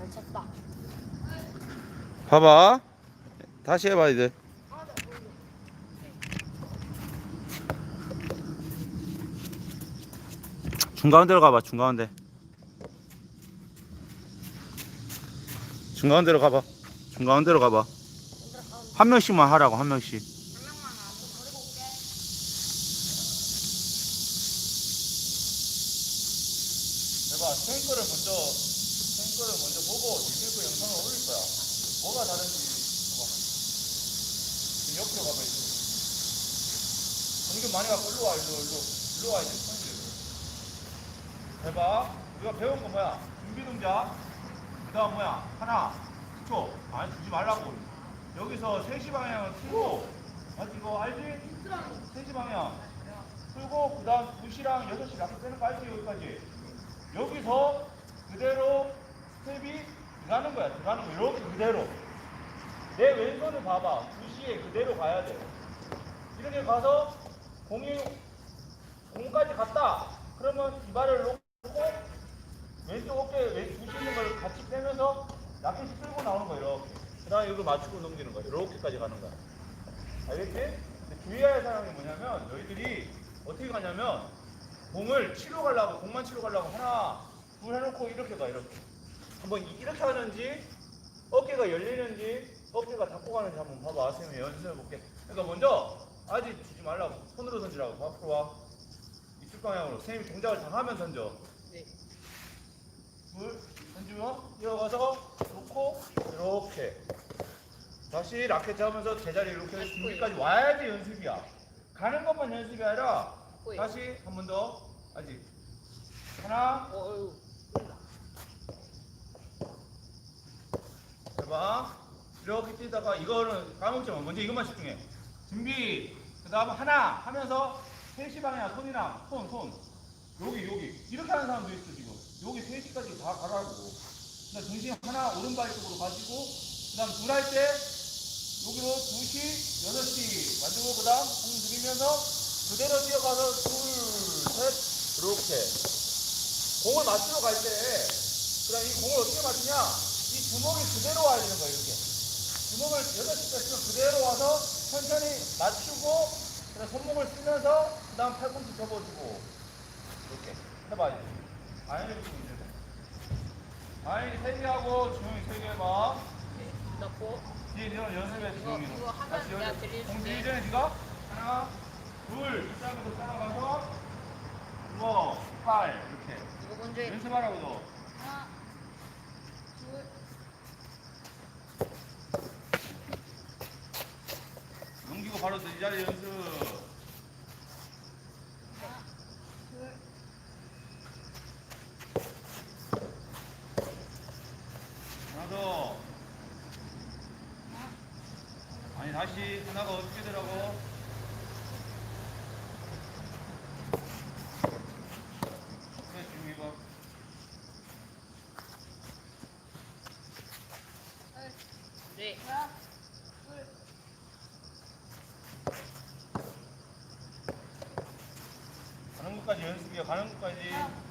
잘 쳤다. 봐봐. 다시 해봐 이제. 중가운데로 가봐. 중가운데. 중가운데로 가봐. 중가운데로 가봐. 한 명씩만 하라고 한 명씩. 한 명만 안고 버리고 올게. 내가 탱크를 먼저 탱크를 먼저 보고 탱크 영상을 올릴 거야. 뭐가 다른지 봐봐. 지금 옆으로 가봐 이제. 공격 많이 갖고 일로 와 일로 일로 일로 와야 돼. 손이 해봐. 우리가 배운 거 뭐야? 준비 동작. 그다음 뭐야? 하나, 10초. 아니 주지 말라고. 여기서 3시 방향을 틀고. 맞지 이거 알지? 3시 방향. 풀고 그 다음 2시랑 6시 이렇게 빼는 거 알지 여기까지. 여기서 그대로 스텝이 들어가는 거야. 들어가는 거 이렇게 그대로. 내 왼손을 봐봐. 2시에 그대로 가야 돼. 이렇게 가서 공이 공까지 갔다. 그러면 이발을 놓고 왼쪽 어깨 왼 부시는 걸 같이 빼면서 라켓 끌고 나오는 거야 이렇게. 그 다음에 이거 맞추고 넘기는 거야. 이렇게까지 가는 거야. 알겠지? 주의해야 할 사항이 뭐냐면 너희들이 어떻게 가냐면 공을 치러 가려고 공만 치러 가려고 하나 둘 해놓고 이렇게 가 이렇게 한번 이- 이렇게 하는지 어깨가 열리는지 어깨가 닫고 가는지 한번 봐봐. 선생님 연습해 볼게. 그러니까 먼저 아직 주지 말라고. 손으로 던지라고. 앞으로 와. 이쪽 방향으로. 선생님이 동작을 다 하면 던져. 네. 둘 던지면 이어가서 놓고 이렇게. 다시 라켓 잡으면서 제자리 이렇게 준비까지 와야지 연습이야. 가는 것만 연습이 아니라 보여. 다시 한 번 더. 아직. 하나. 어, 어 유. 해봐. 이렇게 뛰다가 이거는 까먹지 마. 먼저 이것만 집중해. 준비. 그 다음 하나 하면서 3시 방향 손이랑 손 손. 여기 여기. 이렇게 하는 사람도 있어 지금. 여기 3시까지 다 가라고. 그 다음 중심 하나 오른발 쪽으로 가지고 그 다음 둘 할 때 여기로 2시 6시 만들고 그 다음 공 들이면서 그대로 뛰어가서 둘 셋. 이렇게. 공을 맞추러 갈 때, 그 다음 이 공을 어떻게 맞추냐? 이 주먹이 그대로 와야 되는 거예요, 이렇게. 주먹을 여덟 시 뺐으면 그대로 와서 천천히 맞추고, 그 다음 손목을 쓰면서, 그 다음 팔꿈치 접어주고, 이렇게. 해봐, 이제. 아연이 지금 이제. 아연이 세개 하고, 주영이 세개 해봐. 넣고. 뒤에 이런 연습해, 하면 다시 연습. 드릴 수공 들기 있게. 전에 네가 하나, 둘, 이쪽으로 따라가서, 누워, 팔, 이렇게. 이거 먼저 해. 연습하라고 너. 하나, 둘. 넘기고 바로 이 자리 연습. 하나 더. 아니 다시 하나가 어떻게 되라고? 그래 지금 이거 네. 하나, 둘. 가는 것까지 연습이야. 가는 것까지.